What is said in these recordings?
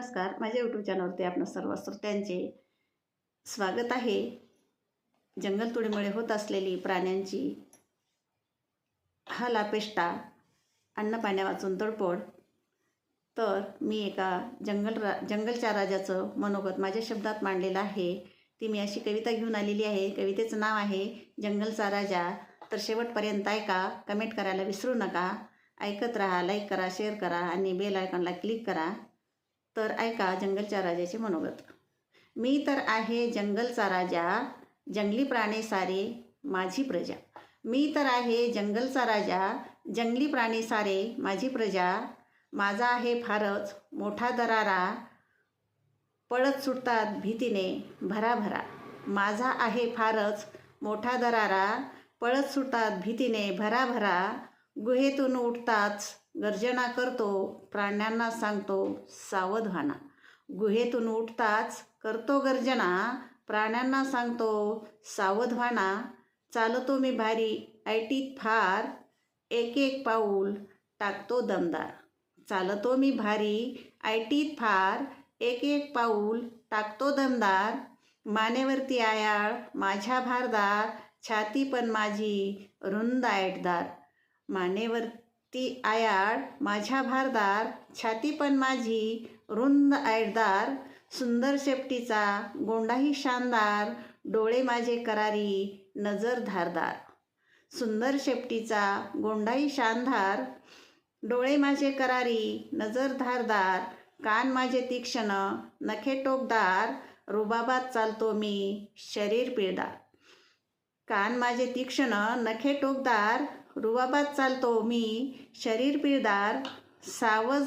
नमस्कार. माझ्या यूट्यूब चॅनलवरती आपणा सर्व श्रोत्यांचे स्वागत आहे. जंगलतोडीमुळे होत असलेली प्राण्यांची हा लापेष्टा अन्न पाण्या वाचून तडफोड. तर मी एका जंगल रा जंगलच्या राजाचं मनोगत माझ्या शब्दात मांडलेलं आहे. ती मी अशी कविता घेऊन आलेली आहे. कवितेचं नाव आहे जंगलचा राजा तर शेवटपर्यंत ऐका कमेंट करायला विसरू नका. ऐकत राहा लाईक करा शेअर करा आणि बेल आयकॉनला क्लिक करा. तर ऐका जंगलच्या राजाचे मनोगत. मी तर आहे जंगलचा राजा जंगली प्राणी सारे माझी प्रजा. मी तर आहे जंगलचा राजा जंगली प्राणी सारे माझी प्रजा. माझा आहे फारच मोठा दरारा पळत सुटतात भीतीने भराभरा. माझा आहे फारच मोठा दरारा पळत सुटतात भीतीने भराभरा. गुहेतून उठताच गर्जना करतो प्राण्यांना सांगतो सावध व्हाना गुहेतून उठताच करतो गर्जना प्राण्यांना सांगतो सावध व्हाना चालतो मी भारी ऐटीत फार एक एक पाऊल टाकतो दमदार. चालतो मी भारी ऐटीत फार एक एक पाऊल टाकतो दमदार. मानेवरती आयाळ माझ्या भारदार छाती पण माझी रुंद ऐटदार ती आयाळ माझ्या भारदार छाती पण माझी रुंद आयडदार सुंदर शेपटीचा गोंडाही शानदार डोळे माझे करारी नजर धारदार. सुंदर शेपटीचा गोंडाही शानदार डोळे माझे करारी नजर धारदार कान माझे तीक्ष्ण नखे टोकदार रुबाबात चालतो मी शरीर पिळदार कान माझे तीक्ष्ण नखे टोकदार रुबाबात चालतो मी शरीर पिळदार सावज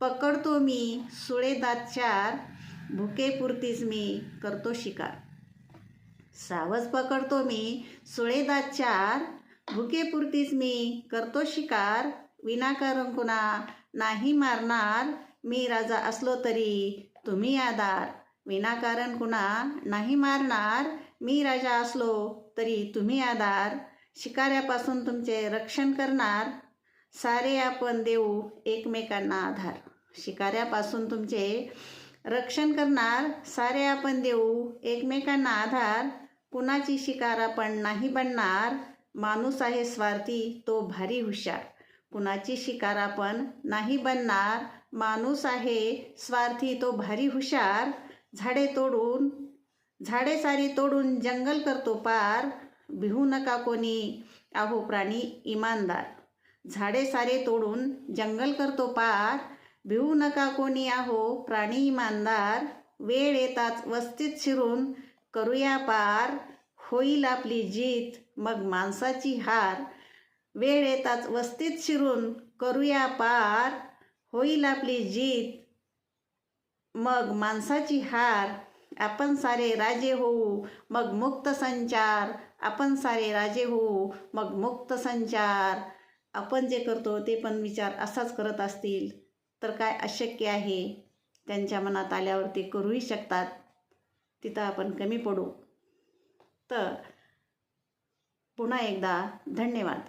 पकडतो मी सुळे चार भुकेपुरतीच मी करतो शिकार. सावज पकडतो मी सुळे चार भुकेपुरतीच मी करतो शिकार. विनाकारण कुणा नाही मारणार मी राजा असलो तरी तुम्ही आधार. विनाकारण कुणा नाही मारणार मी राजा असलो तरी तुम्ही आधार. शिकाऱ्यापासून तुमचे रक्षण करणार सारे आपण देऊ एकमेकांना आधार. शिकाऱ्यापासून तुमचे रक्षण करणार सारे आपण देऊ एकमेकांना आधार. कुणाची शिकार आपण नाही बनणार माणूस आहे स्वार्थी तो भारी हुशार. कुणाची शिकार आपण नाही बनणार माणूस आहे स्वार्थी तो भारी हुशार. झाडे तोडून झाडे सारी तोडून जंगल करतो पार. भिवू नका कोणी. आहो प्राणी इमानदार. झाडे सारे तोडून जंगल करतो पार. भिवू नका कोणी आहो प्राणी इमानदार. वेळ येताच वस्तीत शिरून करूया पार. होईल आपली जीत मग माणसाची हार. वेळ येताच वस्तीत शिरून करूया पार. होईल आपली जीत मग माणसाची हार. आपण सारे राजे होऊ मग मुक्त संचार. आपण सारे राजे होऊ मग मुक्त संचार. आपण जे करतो ते पण विचार असाच करत असतील. तर काय अशक्य आहे? त्यांच्या मनात आल्यावर ते करूही शकतात. तिथं आपण कमी पडू. तर पुन्हा एकदा धन्यवाद.